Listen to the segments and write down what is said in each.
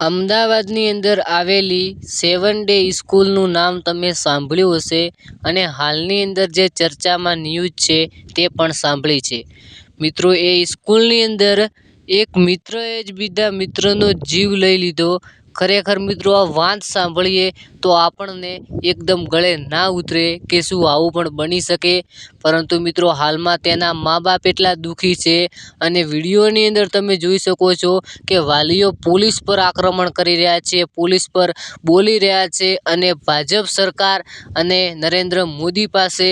અમદાવાદની અંદર આવેલી સેવન ડે સ્કૂલનું નામ તમે સાંભળ્યું હશે અને હાલની અંદર જે ચર્ચામાં ન્યૂઝ છે તે પણ સાંભળી છે. મિત્રો, એ સ્કૂલની અંદર એક મિત્રએ જ બીજા મિત્રનો જીવ લઈ લીધો. ખરેખર મિત્રો, આ વાંચ સાંભળીએ તો આપણને એકદમ ગળે ના ઉતરે કે શું આવું પણ બની શકે. પરંતુ મિત્રો, હાલમાં તેના મા બાપ એટલા દુઃખી છે અને વિડીયોની અંદર તમે જોઈ શકો છો કે વાલીઓ પોલીસ પર આક્રમણ કરી રહ્યા છે, પોલીસ પર બોલી રહ્યા છે અને ભાજપ સરકાર અને નરેન્દ્ર મોદી પાસે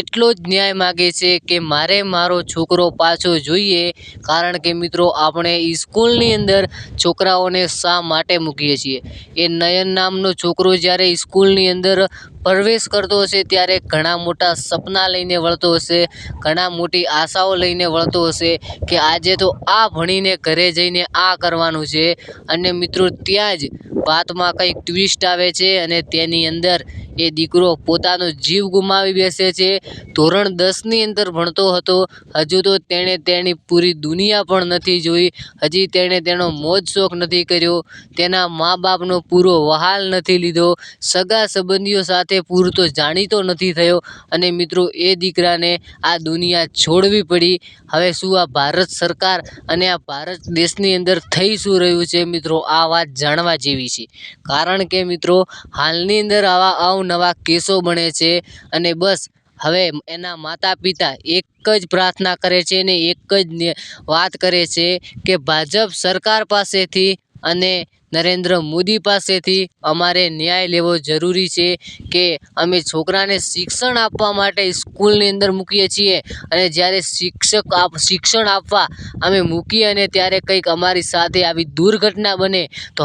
એટલો જ ન્યાય માગે છે કે મારે મારો છોકરો પાછો જોઈએ. કારણ કે મિત્રો, આપણે સ્કૂલની અંદર છોકરાઓને શા માટે મૂકીએ? છીએ. એ નયન નામનો છોકરો જ્યારે સ્કૂલની અંદર પ્રવેશ કરતો હશે, ત્યારે ઘણા મોટા સપના લઈને વળતો હશે, ઘણા મોટી આશાઓ લઈને વળતો હશે કે આજે તો આ ભણીને ઘરે જઈને આ કરવાનું છે. અને મિત્રો, ત્યાં જ વાતમાં કંઈક ટ્વિસ્ટ આવે છે અને તેની અંદર એ દીકરો પોતાનો જીવ ગુમાવી બેસે છે. ધોરણ દસની અંદર ભણતો હતો. હજુ તો તેણે તેની પૂરી દુનિયા પણ નથી જોઈ. હજી તેણે તેનો મોજ શોખ નથી કર્યો. તેના મા બાપનો પૂરો વહાલ નથી લીધો. સગા સંબંધીઓ સાથે પૂરતો જાણીતો નથી થયો અને મિત્રો, એ દીકરાને આ દુનિયા છોડવી પડી. હવે શું આ ભારત સરકાર અને આ ભારત દેશની અંદર થઈ શું રહ્યું છે? મિત્રો, આ વાત જાણવા જેવી છે. કારણ કે મિત્રો, હાલની અંદર આવા અવનવા કેસો બને છે અને બસ હવે એના માતા પિતા એક જ પ્રાર્થના કરે છે ને એક જ વાત કરે છે કે ભાજપ સરકાર પાસેથી અને નરેન્દ્ર મોદી પાસેથી અમારે ન્યાય લેવો જરૂરી છે કે અમે છોકરાને શિક્ષણ આપવા માટે સ્કૂલની અંદર મૂકીએ છીએ અને જ્યારે શિક્ષક આપ, શિક્ષણ આપવા અમે મૂકીએ અને ત્યારે કંઈક અમારી સાથે આવી દુર્ઘટના બને તો